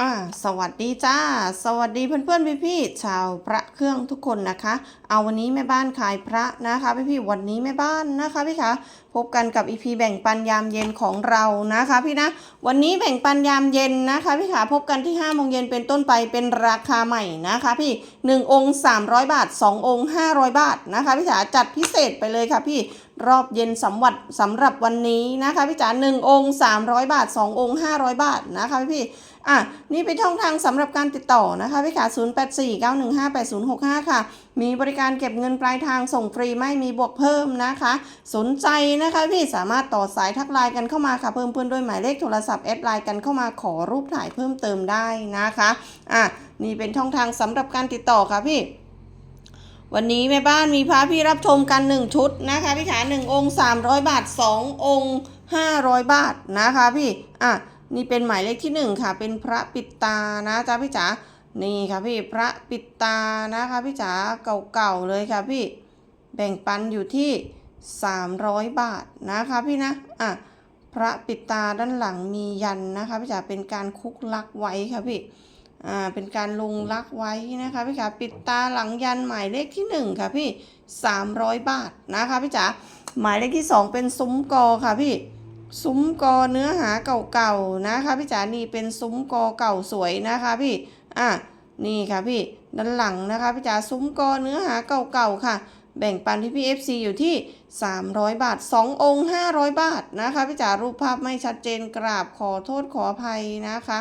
อ่าสวัสดีจ้า สวัสดีเพื่อนๆพี่ๆชาวพระเครื่องทุกคนนะคะ เอาวันนี้แม่บ้านขายพระนะคะพี่ๆวันนี้แม่บ้านนะคะพี่คะพบกันกับอีพีแบ่งปันยามเย็นของเรานะคะพี่นะวันนี้แบ่งปันยามเย็นนะคะพี่ขาพบกันที่5โมงเย็นเป็นต้นไปเป็นราคาใหม่นะคะพี่ 1 องค์ 300 บาท 2 องค์ 500 บาทนะคะพี่ขาจัดพิเศษไปเลยค่ะพี่รอบเย็นสำหรับสำหรับวันนี้นะคะพี่จ๋า1องค์ 300 บาท 2 องค์ 500 บาทนะคะพี่ อะนี่เป็นช่องทางสำหรับการติดต่อนะคะพี่ขา0849158065 ค่ะ มีบริการเก็บเงินปลายทางส่งฟรีไม่มีบวกเพิ่มนะคะ สนใจนะคะพี่สามารถต่อสายทักไลน์กันเข้ามาค่ะ เพิ่มเพื่อนด้วยหมายเลขโทรศัพท์แอดไลน์กันเข้ามาขอรูปถ่ายเพิ่มเติมได้นะคะอะนี่เป็นช่องทางสำหรับการติดต่อค่ะพี่วันนี้แม่บ้านมีพระพี่รับชมกัน 1 ชุดนะคะพี่ขา1องค์ 300 บาท 2 องค์ 500 บาทนะคะพี่อะ นี่เป็นหมายเลขที่หนึ่งค่ะ เป็นพระปิดตานะจ๊ะพี่จ๋านี่ค่ะพี่พระปิดตานะคะพี่จ๋าเก่าๆเลยค่ะพี่แบ่งปันอยู่ที่ 300 บาทนะคะพี่นะอะพระปิดตาด้านหลังมียันนะคะพี่จ๋าเป็นการคุกลักไว้ค่ะพี่อ่าเป็นการลงลักไว้นะคะพี่จ๋าปิดตาหลังยันหมายเลขที่หนึ่งค่ะพี่ 300 บาทนะคะพี่จ๋าหมายเลขที่สองเป็นซุ้มกอค่ะพี่ ซุ้มกอเนื้อหาเก่าๆนะคะพี่จ๋านี่เป็นซุ้มกอเก่าสวยนะคะพี่อะนี่ค่ะพี่ด้านหลังนะคะพี่จ๋าซุ้มกอเนื้อหาเก่าๆค่ะ แบ่งปันที่พี่ FC อยู่ที่ 300 บาท 2 องค์ 500 บาทนะคะพี่จ๋ารูปภาพไม่ชัดเจนกราบขอโทษขออภัยนะคะ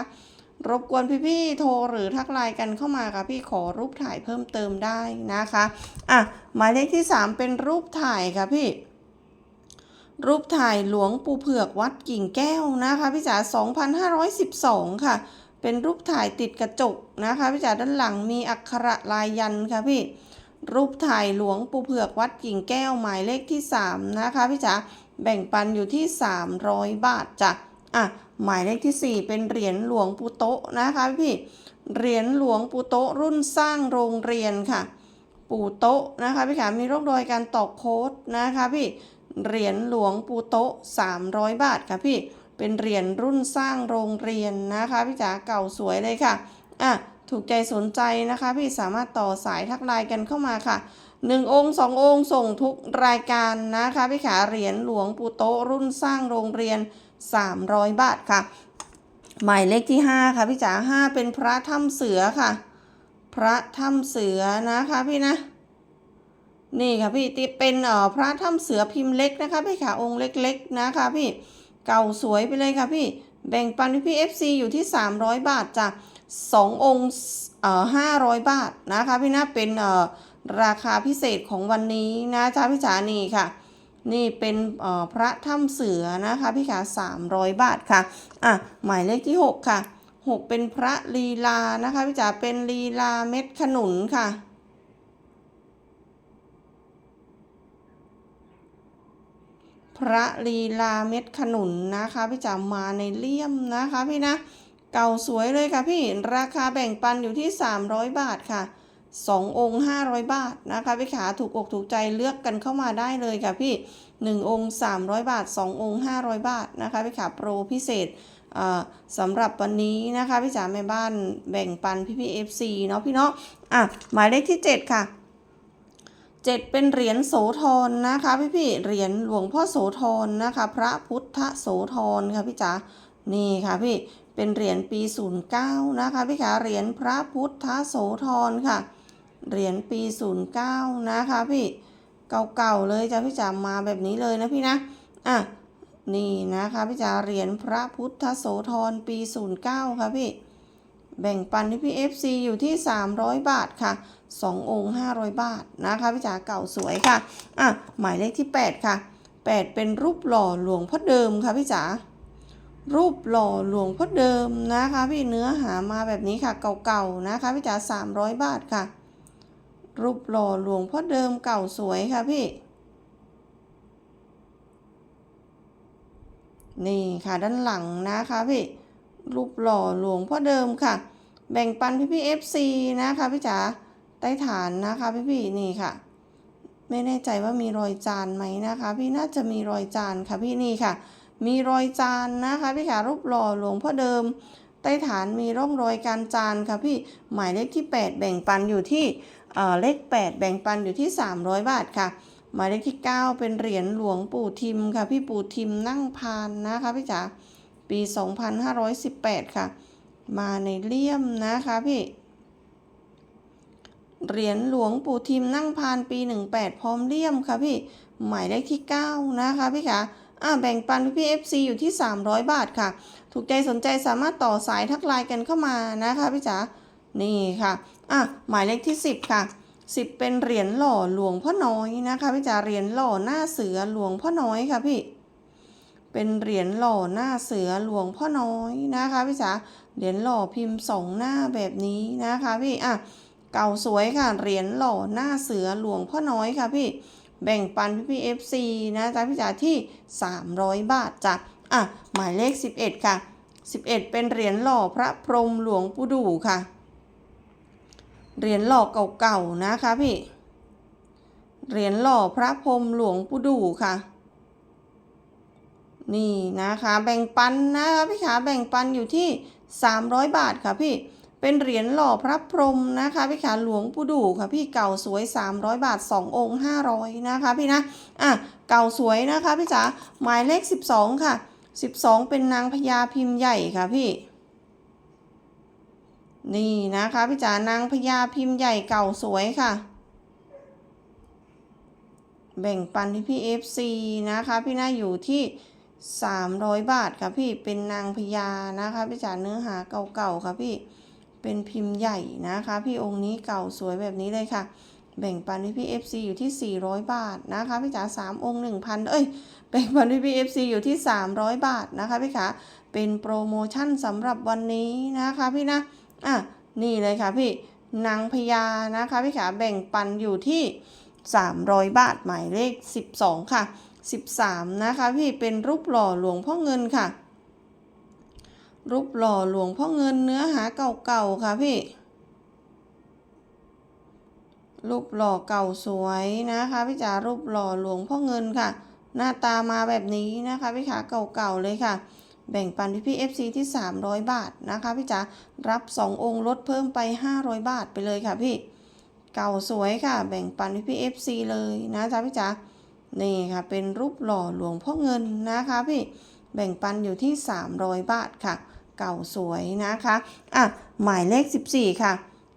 รบกวนพี่ๆโทรหรือทักไลน์กันเข้ามาค่ะพี่ขอรูปถ่ายเพิ่มเติมได้นะคะอะหมายเลขที่ 3 เป็นรูปถ่ายค่ะพี่ รูปถ่ายหลวงปู่เผือกวัดกิ่งแก้วนะคะพี่จ๋า2512 ค่ะ เป็นรูปถ่ายติดกระจกนะคะพี่จ๋าด้านหลังมีอักขระลายยันค่ะพี่ รูปถ่ายหลวงปู่เผือกวัดกิ่งแก้วหมายเลขที่ 3 นะคะพี่จ๋าแบ่งปันอยู่ที่ 300 บาทจ้ะอะหมายเลขที่ 4 เป็นเหรียญหลวงปู่โตะนะคะพี่ เหรียญหลวงปู่โตะรุ่นสร้างโรงเรียนค่ะ ปู่โตะนะคะพี่ขามีร่องรอยการตอกโค้ดนะคะพี่ เหรียญหลวงปู่โตะ300 บาทค่ะพี่ เป็นเหรียญรุ่นสร้างโรงเรียนนะคะพี่จ๋าเก่าสวยเลยค่ะ อะ ถูกใจสนใจนะคะ พี่สามารถต่อสายทักไลน์กันเข้ามาค่ะ 1 องค์ 2 องค์ส่งทุกรายการนะคะพี่ขาเหรียญหลวงปู่โตะรุ่นสร้างโรงเรียน 300 บาทค่ะ หมายเลขที่ 5 ค่ะพี่จ๋า5เป็นพระถ้ำเสือค่ะ พระถ้ำเสือนะคะพี่นะ นี่ค่ะพี่ติเป็นเอ่อพระถ้ำเสือพิมพ์เล็กนะคะพี่ขาองค์เล็กๆนะคะพี่เก่าสวยไปเลยค่ะพี่แบ่งปันพี่ FC อยู่ที่ 300 บาทจ้ะสององค์เอ่อ500บาทนะคะพี่นะเป็นเอ่อราคาพิเศษของวันนี้นะจ๊ะพี่จ๋านี่ค่ะ นี่เป็นเอ่อพระถ้ำเสือนะคะพี่ขา300 บาทค่ะอะหมายเลขที่ 6 ค่ะ 6 เป็นพระลีลานะคะพี่จ๋าเป็นลีลาเม็ดขนุนค่ะ พระลีลาเม็ดขนุนนะคะ พี่จ๋ามาในเลี่ยมนะคะพี่นะ เก่าสวยเลยค่ะพี่ราคาแบ่งปันอยู่ที่ 300 บาทค่ะ 2 องค์ 500 บาทนะคะพี่ขาถูกอกถูกใจเลือกกันเข้ามาได้เลยค่ะพี่ 1 องค์ 300 บาท 2 องค์ 500 บาทนะคะพี่ขาโปรพิเศษอ่าสำหรับวันนี้นะคะพี่จ๋าแม่บ้านแบ่งปันพี่พี่เอฟซีเนาะพี่เนาะอะหมายเลขที่ 7 ค่ะ เจ็ดเป็นเหรียญโสธรนะคะพี่พี่เหรียญหลวงพ่อโสธรนะคะ พระพุทธโสธรค่ะพี่จ๋านี่ค่ะพี่เป็นเหรียญปี 09 นะคะพี่ขาเหรียญพระพุทธโสธรค่ะ เหรียญปี 09 นะคะพี่เก่าๆเลยจ้ะพี่จ๋ามาแบบนี้เลยนะพี่นะอะนี่นะคะพี่จ๋าเหรียญพระพุทธโสธรปี 09 ค่ะพี่ แบ่งปันที่พี่ FC อยู่ที่ 300 บาทค่ะ 2 องค์ 500 บาทนะคะพี่จ๋าเก่าสวยค่ะอะหมายเลขที่ 8 ค่ะ 8 เป็นรูปหล่อหลวงพ่อเดิมค่ะพี่จ๋ารูปหล่อหลวงพ่อเดิมนะคะ พี่เนื้อหามาแบบนี้ค่ะเก่าๆนะคะพี่จ๋า300 บาทค่ะ รูปหล่อหลวงพ่อเดิมเก่าสวยค่ะพี่นี่ค่ะด้านหลังนะคะพี่รูปหล่อหลวงพ่อเดิมค่ะ แบ่งปันพี่พี่เอฟซีนะคะพี่จ๋า ต้ฐานนะคะพี่พี่นี่ค่ะ ไม่แน่ใจว่ามีรอยจานไหมนะคะ พี่น่าจะมีรอยจานค่ะพี่นี่ค่ะ มีรอยจานนะคะพี่ขารูปหล่อหลวงพ่อเดิม ใต้ฐานมีร่องรอยการจานค่ะพี่หมายเลขที่ 8 แบ่งปันอยู่ที่เอ่อเลข 8 แบ่งปันอยู่ที่ 300 บาทค่ะหมายเลขที่ 9 เป็นเหรียญหลวงปู่ทิมค่ะ พี่ปู่ทิมนั่งพานนะคะพี่จ๋าปี 2518 ค่ะ มาในเลี่ยมนะคะพี่ เหรียญหลวงปู่ทิมนั่งพานปี 18 พร้อมเลี่ยมค่ะพี่ หมายเลขที่ 9 นะคะพี่คะอ่าแบ่งปันพี่เอฟซีอยู่ที่ 300 บาทค่ะ ถูกใจสนใจสามารถต่อสายทักไลน์กันเข้ามานะคะพี่จ๋านี่ค่ะอะหมายเลขที่ 10 ค่ะ 10 เป็นเหรียญหล่อหลวงพ่อน้อยนะคะพี่จ๋าเหรียญหล่อหน้าเสือหลวงพ่อน้อยค่ะพี่ เป็นเหรียญหล่อหน้าเสือหลวงพ่อน้อยนะคะพี่จ๋าเหรียญหล่อพิมพ์สองหน้าแบบนี้นะคะพี่อะ เก่าสวยค่ะ เหรียญหล่อหน้าเสือหลวงพ่อน้อยค่ะพี่ แบ่งปันพี่พี่เอฟซีนะจ๊ะพี่จ๋าที่ 300 บาทจ้ะอะ หมายเลข 11 ค่ะ 11 เป็นเหรียญหล่อพระพรหมหลวงปู่ดูค่ะ เหรียญหล่อเก่าๆนะคะพี่ เหรียญหล่อพระพรหมหลวงปู่ดูค่ะนี่นะคะแบ่งปันนะคะพี่ขาแบ่งปันอยู่ที่ 300 บาทค่ะพี่ เป็นเหรียญหล่อพระพรหมนะคะพี่ขาหลวงปู่ดูค่ะพี่เก่าสวย 300 บาท 2 องค์ 500 นะคะพี่นะอะเก่าสวยนะคะพี่จ๋าหมายเลข 12 ค่ะ 12 เป็นนางพญาพิมพ์ใหญ่ค่ะพี่นี่นะคะพี่จ๋านางพญาพิมพ์ใหญ่เก่าสวยค่ะ แบ่งปันที่พี่ FC นะคะพี่น่าอยู่ที่ 300 บาทค่ะพี่เป็นนางพญานะคะพี่จ๋าเนื้อหาเก่าๆค่ะพี่ เป็นพิมพ์ใหญ่นะคะ พี่องค์นี้เก่าสวยแบบนี้เลยค่ะ แบ่งปันที่พี่ FC อยู่ที่ 400 บาทนะคะพี่จ๋า3 องค์ 1,000 เอ้ย แบ่งปันที่พี่ FC อยู่ที่ 300 บาทนะคะพี่ขาเป็นโปรโมชั่นสำหรับวันนี้นะคะพี่นะอะนี่เลยค่ะพี่นางพญานะคะพี่ขาแบ่งปันอยู่ที่ 300 บาทหมายเลข 12 ค่ะ 13 นะคะพี่เป็นรูปหล่อหลวงพ่อเงินค่ะ รูปหล่อหลวงพ่อเงินเนื้อหาเก่าๆค่ะพี่รูปหล่อเก่าสวยนะคะพี่จ๋ารูปหล่อหลวงพ่อเงินค่ะ หน้าตามาแบบนี้นะคะพี่ขาเก่าๆเลยค่ะ แบ่งปันพี่พี่เอฟซีที่ 300 บาทนะคะพี่จ๋ารับ 2 องค์ลดเพิ่มไป 500 บาทไปเลยค่ะพี่ เก่าสวยค่ะ แบ่งปันพี่พี่เอฟซีเลยนะจ๊ะพี่จ๋านี่ค่ะเป็นรูปหล่อหลวงพ่อเงินนะคะพี่แบ่งปันอยู่ที่ 300 บาทค่ะ เก่าสวยนะคะอะหมายเลข 14 ค่ะ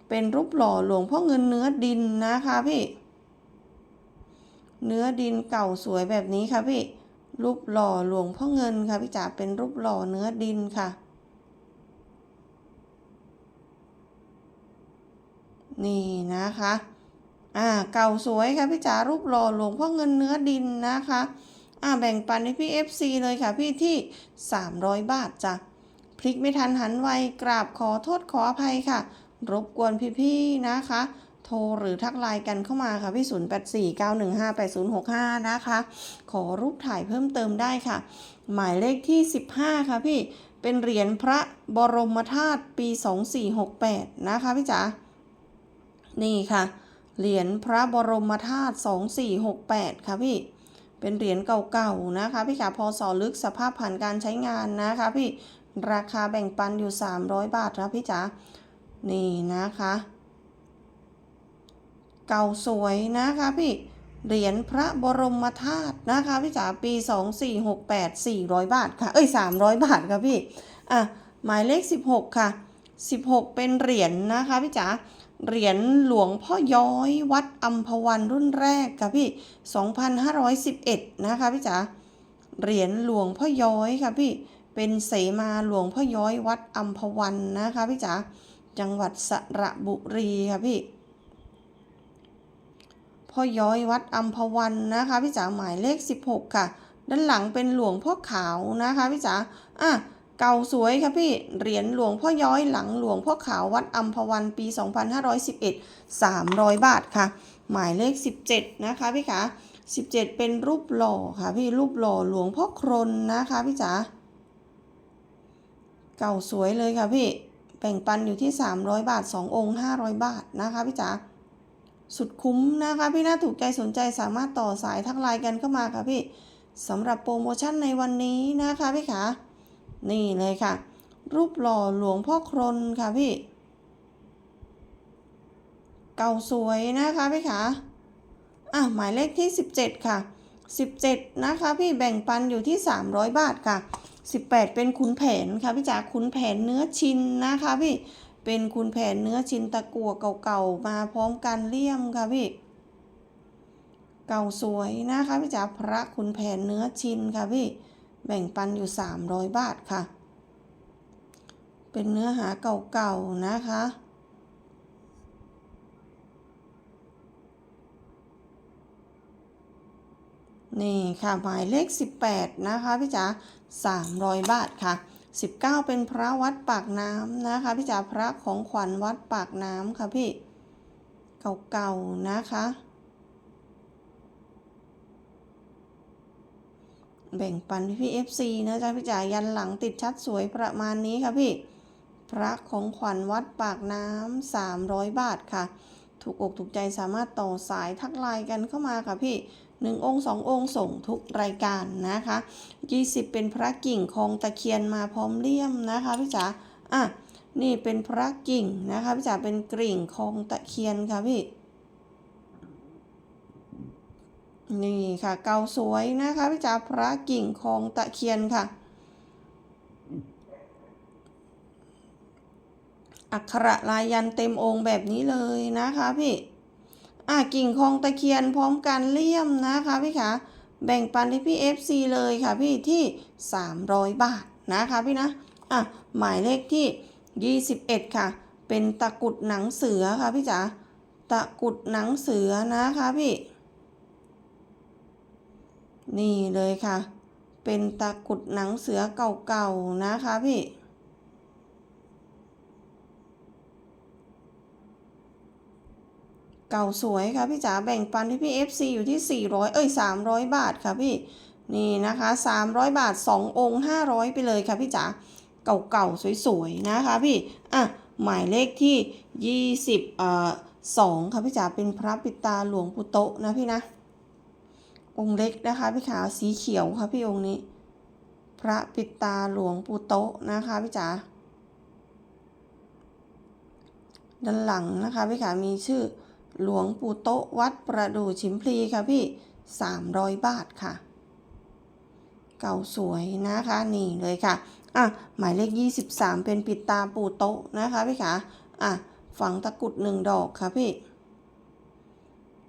เป็นรูปหล่อหลวงพ่อเงินเนื้อดินนะคะพี่ เนื้อดินเก่าสวยแบบนี้ค่ะพี่ รูปหล่อหลวงพ่อเงินค่ะพี่จ๋าเป็นรูปหล่อเนื้อดินค่ะ นี่นะคะอ่าเก่าสวยค่ะพี่จ๋ารูปหล่อหลวงพ่อเงินเนื้อดินนะคะอ่าแบ่งปันให้พี่ FC เลยค่ะพี่ที่ 300 บาทจ้ะ พลิกไม่ทันหันไวกราบขอโทษขออภัยค่ะ รบกวนพี่ๆนะคะ โทรหรือทักไลน์กันเข้ามาค่ะพี่ 0849158065 นะคะ ขอรูปถ่ายเพิ่มเติมได้ค่ะ หมายเลขที่ 15 ค่ะพี่ เป็นเหรียญพระบรมธาตุปี 2468 นะคะพี่จ๋า นี่ค่ะ เหรียญพระบรมธาตุ 2468 ค่ะพี่เป็นเหรียญเก่าๆนะคะพี่ขาพอสอลึกสภาพผ่านการใช้งานนะคะพี่ ราคาแบ่งปันอยู่ 300 บาทนะพี่จ๋า นี่นะคะ เก่าสวยนะคะพี่ เหรียญพระบรมธาตุนะคะพี่จ๋าปี 2468 400 บาทค่ะ เอ้ย 300 บาทค่ะพี่ อะ หมายเลข 16 ค่ะ 16 เป็นเหรียญนะคะพี่จ๋า เหรียญหลวงพ่อย้อยวัดอัมพวันรุ่นแรกค่ะพี่ 2511 นะคะพี่จ๋า เหรียญหลวงพ่อย้อยค่ะพี่ เป็นเสมาหลวงพ่อย้อยวัดอัมพวันนะคะพี่จ๋าจังหวัดสระบุรีค่ะพี่พ่อย้อยวัดอัมพวันนะคะพี่จ๋าหมายเลข 16 ค่ะ ด้านหลังเป็นหลวงพ่อขาวนะคะพี่จ๋าอะเก่าสวยค่ะพี่เหรียญหลวงพ่อย้อยหลังหลวงพ่อขาววัดอัมพวันปี 2511 300 บาทค่ะ หมายเลข 17 นะคะพี่คะ17 เป็นรูปหล่อค่ะพี่รูปหล่อหลวงพ่อครนนะคะพี่จ๋า เก่าสวยเลยค่ะพี่แบ่งปันอยู่ที่ 300 บาท 2 องค์ 500 บาทนะคะพี่จ๋าสุดคุ้มนะคะพี่น่าถูกใจสนใจสามารถต่อสายทักไลน์กันเข้ามาค่ะพี่สำหรับโปรโมชั่นในวันนี้นะคะพี่ขานี่เลยค่ะ รูปหล่อหลวงพ่อครนค่ะพี่ เก่าสวยนะคะพี่ขาอะหมายเลขที่ 17 ค่ะ 17 นะคะพี่แบ่งปันอยู่ที่ 300 บาทค่ะ 18 เป็นขุนแผนค่ะพี่จ๋าขุนแผนเนื้อชินนะคะพี่เป็นขุนแผนเนื้อชินตะกั่วเก่าๆมาพร้อมกันเลี่ยมค่ะพี่ เก่าสวยนะคะพี่จ๋าพระขุนแผนเนื้อชินค่ะพี่แบ่งปันอยู่ 300 บาทค่ะ เป็นเนื้อหาเก่าๆนะคะนี่ค่ะหมายเลข 18 นะคะพี่จ๋า 300 บาทค่ะ 19 เป็นพระวัดปากน้ำนะคะพี่จ๋าพระของขวัญวัดปากน้ำค่ะพี่เก่าๆนะคะ แบ่งปันพี่พี่เอฟซีนะจ๊ะพี่จ๋ายันหลังติดชัดสวยประมาณนี้ค่ะพี่ พระของขวัญวัดปากน้ำ300บาทค่ะ ถูกอกถูกใจสามารถต่อสายทักไลน์กันเข้ามาค่ะพี่ หนึ่งองค์สององค์ส่งทุกรายการนะคะ 20 เป็นพระกิ่งคองตะเคียนมาพร้อมเลี่ยมนะคะพี่จ๋าอะนี่เป็นพระกิ่งนะคะพี่จ๋าเป็นกริ่งคองตะเคียนค่ะพี่นี่ค่ะเกาสวยนะคะพี่จ๋าพระกิ่งคองตะเคียนค่ะอักขระลายยันเต็มองค์แบบนี้เลยนะคะพี่ อะกิ่งคองตะเคียนพร้อมกันเลี่ยมนะคะพี่คะแบ่งปันที่พี่ FC เลยค่ะพี่ที่ 300 บาทนะคะพี่นะอะหมายเลขที่ 21 ค่ะ เป็นตะกุดหนังเสือค่ะพี่จ๋าตะกุดหนังเสือนะคะพี่ นี่เลยค่ะ เป็นตะกุดหนังเสือเก่าๆนะคะพี่ เก่าสวยค่ะพี่จ๋าแบ่งปันที่พี่ FC อยู่ที่ 400 เอ้ย 300 บาทค่ะพี่ นี่นะคะ 300 บาท 2 องค์ 500 ไปเลยค่ะพี่จ๋าเก่าๆสวยๆนะคะพี่ อะ หมายเลขที่ 20เอ่อ2ค่ะพี่จ๋าเป็นพระปิตาหลวงปู่โตะนะพี่นะ องค์เล็กนะคะพี่ขาวสีเขียวค่ะพี่องค์นี้ พระปิตาหลวงปู่โตะนะคะพี่จ๋าด้านหลังนะคะพี่ขามีชื่อ หลวงปู่โตะวัดประดู่ชิมพลีค่ะพี่ 300 บาทค่ะ เก่าสวยนะคะนี่เลยค่ะอะหมายเลข 23 เป็นปิดตาปู่โตะนะคะพี่ขาอะฝังตะกรุดหนึ่งดอกค่ะพี่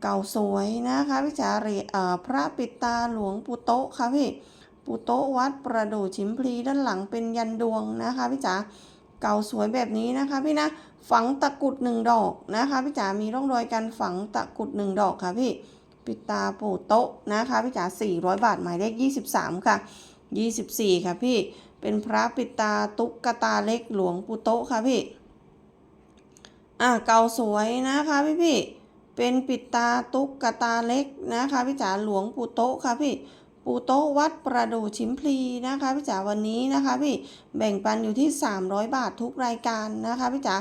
เก่าสวยนะคะพี่จ๋าเรเอ่อพระปิดตาหลวงปู่โตะค่ะพี่ปู่โตะวัดประดู่ชิมพลีด้านหลังเป็นยันดวงนะคะพี่จ๋าเก่าสวยแบบนี้นะคะพี่นะ ฝังตะกุดหนึ่งดอกนะคะพี่จ๋ามีร่องรอยการฝังตะกุดหนึ่งดอกค่ะพี่ปิดตาปูโต๊ะนะคะพี่จ๋า400 บาทหมายเลข23 ค่ะ 24 ค่ะพี่เป็นพระปิดตาตุ๊กตาเล็กหลวงปูโต๊ะค่ะพี่อะเก่าสวยนะคะพี่พี่เป็นปิดตาตุ๊กตาเล็กนะคะพี่จ๋าหลวงปูโต๊ะค่ะพี่ ปูโต๊ะวัดประดูชิมพลีนะคะพี่จ๋าวันนี้นะคะพี่แบ่งปันอยู่ที่ 300 บาททุกรายการนะคะพี่จ๋า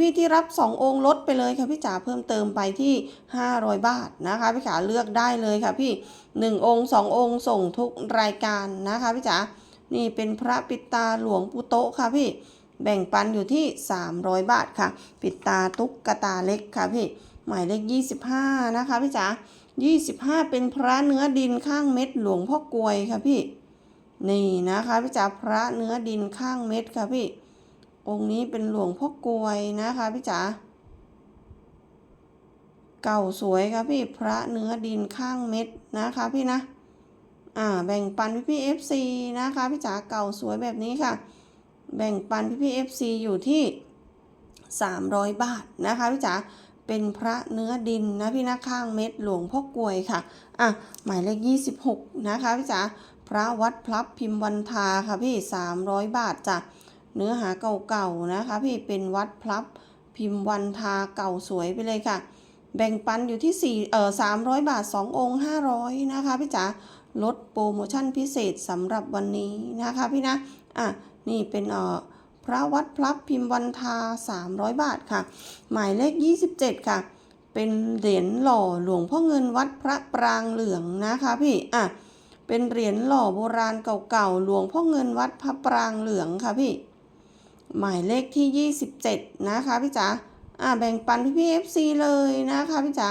พี่ๆที่รับ 2 องค์ลดไปเลยค่ะพี่จ๋าเพิ่มเติมไปที่ 500 บาทนะคะพี่จ๋าเลือกได้เลยค่ะพี่ 1 องค์ 2 องค์ส่งทุกรายการนะคะพี่จ๋านี่เป็นพระปิดตาหลวงปูโต๊ะค่ะพี่แบ่งปันอยู่ที่ 300 บาทค่ะ ปิดตาตุ๊กตาเล็กค่ะพี่หมายเลข 25 นะคะพี่จ๋า 25เป็นพระเนื้อดินข้างเม็ดหลวงพ่อกลวยค่ะพี่ นี่นะคะพี่จ๋าพระเนื้อดินข้างเม็ดค่ะพี่ องค์นี้เป็นหลวงพ่อกลวยนะคะพี่จ๋าเก่าสวยค่ะพี่พระเนื้อดินข้างเม็ดนะคะพี่นะ อ่าแบ่งปันพี่พี่ FC นะคะพี่จ๋าเก่าสวยแบบนี้ค่ะ แบ่งปันพี่พี่ FC อยู่ที่ 300 บาทนะคะพี่จ๋า เป็นพระเนื้อดินนะพี่นะข้างเม็ดหลวงพ่อกลวยค่ะ อะ หมายเลข 26 นะคะพี่จ๋าพระวัดพลับพิมพ์วันทาค่ะพี่ 300 บาทจ้ะเนื้อหาเก่าๆนะคะ พี่เป็นวัดพลับพิมพ์วันทาเก่าสวยไปเลยค่ะ แบ่งปันอยู่ที่4เอ่อ300 บาท 2 องค์ 500 นะคะพี่จ๋าลดโปรโมชั่นพิเศษสำหรับวันนี้นะคะพี่นะ อะ นี่เป็นเอ่อ พระวัดพลับพิมพ์วันทา 300 บาทค่ะ หมายเลข 27 ค่ะ เป็นเหรียญหล่อหลวงพ่อเงินวัดพระปรางเหลืองนะคะพี่ อะ เป็นเหรียญหล่อโบราณเก่าๆหลวงพ่อเงินวัดพระปรางเหลืองค่ะพี่ หมายเลขที่ 27 นะคะพี่จ๋าอ่าแบ่งปันพี่พี่เอฟซีเลยนะคะพี่จ๋า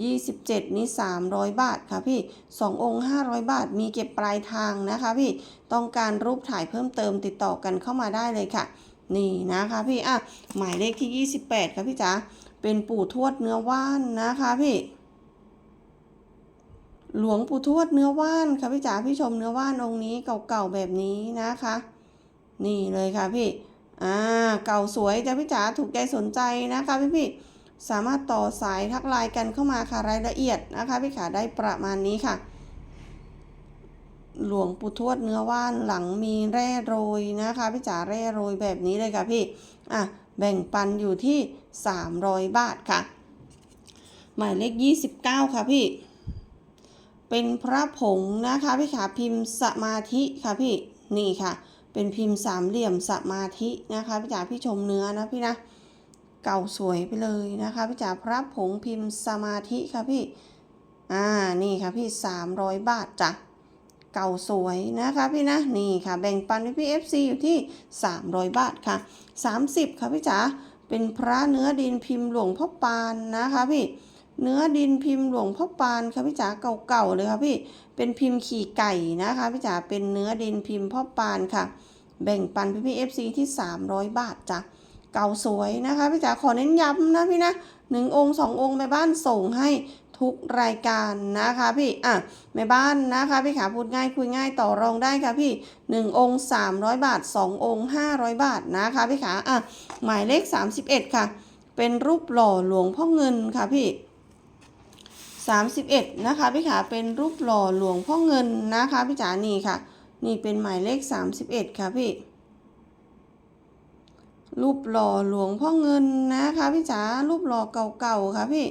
27 นี่300 บาทค่ะพี่ 2 องค์ 500 บาท มีเก็บปลายทางนะคะพี่ ต้องการรูปถ่ายเพิ่มเติมติดต่อกันเข้ามาได้เลยค่ะ นี่นะคะพี่ อะ หมายเลขที่ 28 ค่ะพี่จ๋า เป็นปู่ทวดเนื้อว่านนะคะพี่ หลวงปู่ทวดเนื้อว่านค่ะพี่จ๋า พี่ชมเนื้อว่านองค์นี้เก่าๆแบบนี้นะคะ นี่เลยค่ะพี่ อ่า เก่าสวยจ้ะพี่จ๋า ถูกใจสนใจนะคะพี่พี่ สามารถต่อสายทักไลน์กันเข้ามาค่ะรายละเอียดนะคะพี่ขาได้ประมาณนี้ค่ะ หลวงปู่ทวดเนื้อว่านหลังมีแร่โรยนะคะพี่จ๋าแร่โรยแบบนี้เลยค่ะพี่อะแบ่งปันอยู่ที่ 300 บาทค่ะ หมายเลข 29 ค่ะพี่ เป็นพระผงนะคะพี่ขาพิมพ์สมาธิค่ะพี่นี่ค่ะ เป็นพิมพ์สามเหลี่ยมสมาธินะคะพี่จ๋าพี่ชมเนื้อนะพี่นะ เก่าสวยไปเลยนะคะพี่จ๋าพระผงพิมพ์สมาธิค่ะพี่ อ่า นี่ค่ะพี่ 300 บาทจ้ะ เก่าสวยนะคะพี่นะ นี่ค่ะแบ่งปันให้พี่ FC อยู่ที่ 300 บาทค่ะ 30 ค่ะพี่จ๋า เป็นพระเนื้อดินพิมพ์หลวงพ่อปานนะคะพี่ เนื้อดินพิมพ์หลวงพ่อปานค่ะพี่จ๋าเก่าๆเลยค่ะพี่ เป็นพิมพ์ขี่ไก่นะคะพี่จ๋า เป็นเนื้อดินพิมพ์พ่อปานค่ะ แบ่งปันพี่พี่ FC ที่ 300 บาทจ้ะ เก่าสวยนะคะพี่จ๋าขอเน้นย้ำนะพี่นะหนึ่งองค์สององค์แม่บ้านส่งให้ทุกรายการนะคะพี่อะแม่บ้านนะคะพี่ขาพูดง่ายคุยง่ายต่อรองได้ค่ะพี่หนึ่งองค์ 300 บาทสององค์ 500 บาทนะคะพี่ขาอะหมายเลข 31 ค่ะ เป็นรูปหล่อหลวงพ่อเงินค่ะพี่ 31 นะคะพี่ขาเป็นรูปหล่อหลวงพ่อเงินนะคะพี่จ๋านี่ค่ะ นี่เป็นหมายเลข 31 ค่ะพี่ รูปหล่อหลวงพ่อเงินนะคะพี่จ๋ารูปหล่อเก่าๆค่ะพี่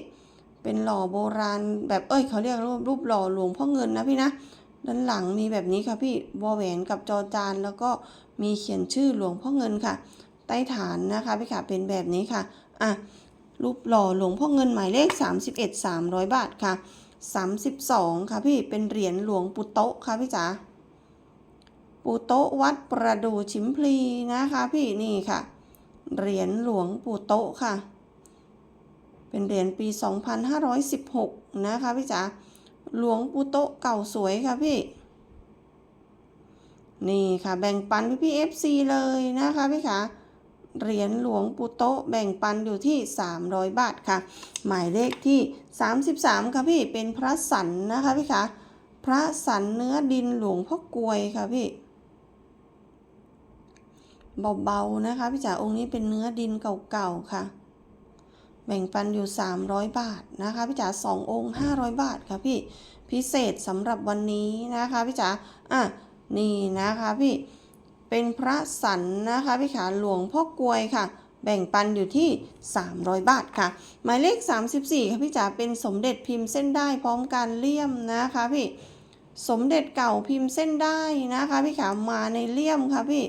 เป็นหล่อโบราณแบบเอ้ยเขาเรียกรูปรูปหล่อหลวงพ่อเงินนะพี่นะด้านหลังมีแบบนี้ค่ะพี่วอแหวนกับจอจานแล้วก็มีเขียนชื่อหลวงพ่อเงินค่ะ ใต้ฐานนะคะพี่ค่ะเป็นแบบนี้ค่ะอะรูปหล่อหลวงพ่อเงินหมายเลข 31 300 บาทค่ะ 32 ค่ะพี่เป็นเหรียญหลวงปู่โตะค่ะพี่จ๋าปู่โตะวัดประดูชิมพลีนะคะพี่นี่ค่ะ เหรียญหลวงปู่โตะค่ะ เป็นเหรียญปี 2516 นะคะพี่จ๋าหลวงปู่โตะเก่าสวยค่ะพี่ นี่ค่ะแบ่งปันพี่พี่ FC เลยนะคะพี่คะเหรียญหลวงปู่โตะแบ่งปันอยู่ที่ 300 บาทค่ะ หมายเลขที่ 33 ค่ะพี่เป็นพระสันนะคะพี่คะพระสันเนื้อดินหลวงพ่อกลวยค่ะพี่ เบาๆนะคะพี่จ๋าองค์นี้เป็นเนื้อดินเก่าๆค่ะ แบ่งปันอยู่ 300 บาทนะคะพี่จ๋า2ององค์500 บาทค่ะพี่พิเศษสำหรับวันนี้นะคะพี่จ๋าอะนี่นะคะพี่เป็นพระสันนะคะพี่ขาหลวงพ่อกลวยค่ะ แบ่งปันอยู่ที่ 300 บาทค่ะ หมายเลข 34 ค่ะพี่จ๋าเป็นสมเด็จพิมพ์เส้นได้พร้อมการเลี่ยมนะคะพี่สมเด็จเก่าพิมพ์เส้นได้นะคะพี่ขามาในเลี่ยมค่ะพี่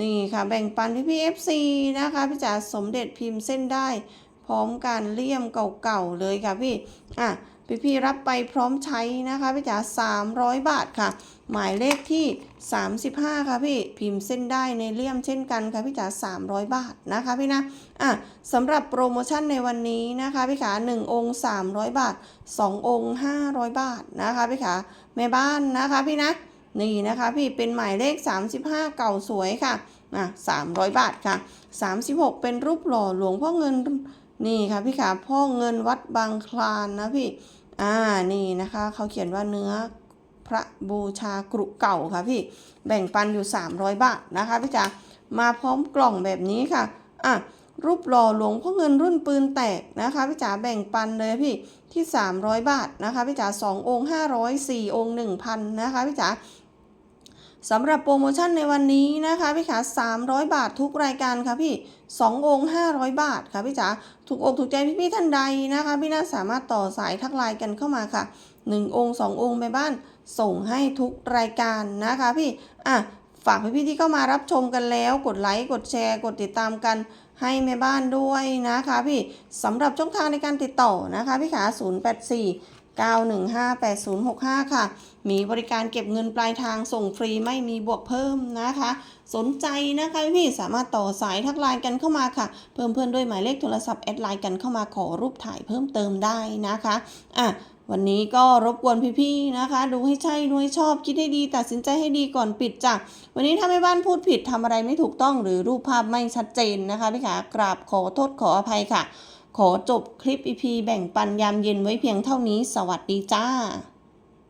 นี่ค่ะแบ่งปันพี่พี่ FC นะคะพี่จ๋าสมเด็จพิมพ์เส้นได้ พร้อมการเลี่ยมเก่าๆเลยค่ะพี่อะพี่พี่รับไปพร้อมใช้นะคะพี่จ๋า300 บาทค่ะ หมายเลขที่ 35 ค่ะพี่พิมพ์เส้นได้ในเลี่ยมเช่นกันค่ะพี่จ๋า300 บาทนะคะพี่นะอะสำหรับโปรโมชั่นในวันนี้นะคะพี่ขา1องค์ 300 บาท 2 องค์ 500 บาทนะคะพี่ขาแม่บ้านนะคะพี่นะ นี่นะคะพี่เป็นหมายเลข 35 เก่าสวยค่ะอะ300 บาทค่ะ 36 เป็นรูปหล่อหลวงพ่อเงินนี่ค่ะพี่ขาพ่อเงินวัดบางคลานนะพี่อ่านี่นะคะเขาเขียนว่าเนื้อพระบูชากรุเก่าค่ะพี่แบ่งปันอยู่ 300 บาทนะคะพี่จ๋ามาพร้อมกล่องแบบนี้ค่ะอะรูปหล่อหลวงพ่อเงินรุ่นปืนแตกนะคะพี่จ๋าแบ่งปันเลยพี่ที่ 300 บาทนะคะพี่จ๋า2องค์500 4องค์1,000นะคะพี่จ๋า สำหรับโปรโมชั่นในวันนี้นะคะพี่ขา300 บาททุกรายการค่ะพี่2องค์500 บาทค่ะพี่จ๋าถูกอกถูกใจพี่ๆท่านใดนะคะ พี่น่าสามารถต่อสายทักไลน์กันเข้ามาค่ะ 1 องค์ 2 องค์ไปบ้านส่งให้ทุกรายการนะคะพี่อะฝากพี่ๆที่เข้ามารับชมกันแล้ว กดไลค์กดแชร์กดติดตามกันให้แม่บ้านด้วยนะคะพี่สำหรับช่องทางในการติดต่อนะคะพี่ขา084 9158065 ค่ะ มีบริการเก็บเงินปลายทางส่งฟรีไม่มีบวกเพิ่มนะคะ สนใจนะคะพี่ๆสามารถต่อสายทักไลน์กันเข้ามาค่ะ เพิ่มเพื่อนด้วยหมายเลขโทรศัพท์แอดไลน์กันเข้ามาขอรูปถ่ายเพิ่มเติมได้นะคะอะวันนี้ก็รบกวนพี่ๆนะคะ ดูให้ใช่ดูให้ชอบคิดให้ดี ตัดสินใจให้ดีก่อนปิดจ้ะวันนี้ถ้าแม่บ้านพูดผิดทำอะไรไม่ถูกต้องหรือรูปภาพไม่ชัดเจนนะคะพี่ขากราบขอโทษขออภัยค่ะ ขอจบคลิป EP แบ่งปันยามเย็นไว้เพียงเท่านี้สวัสดีจ้า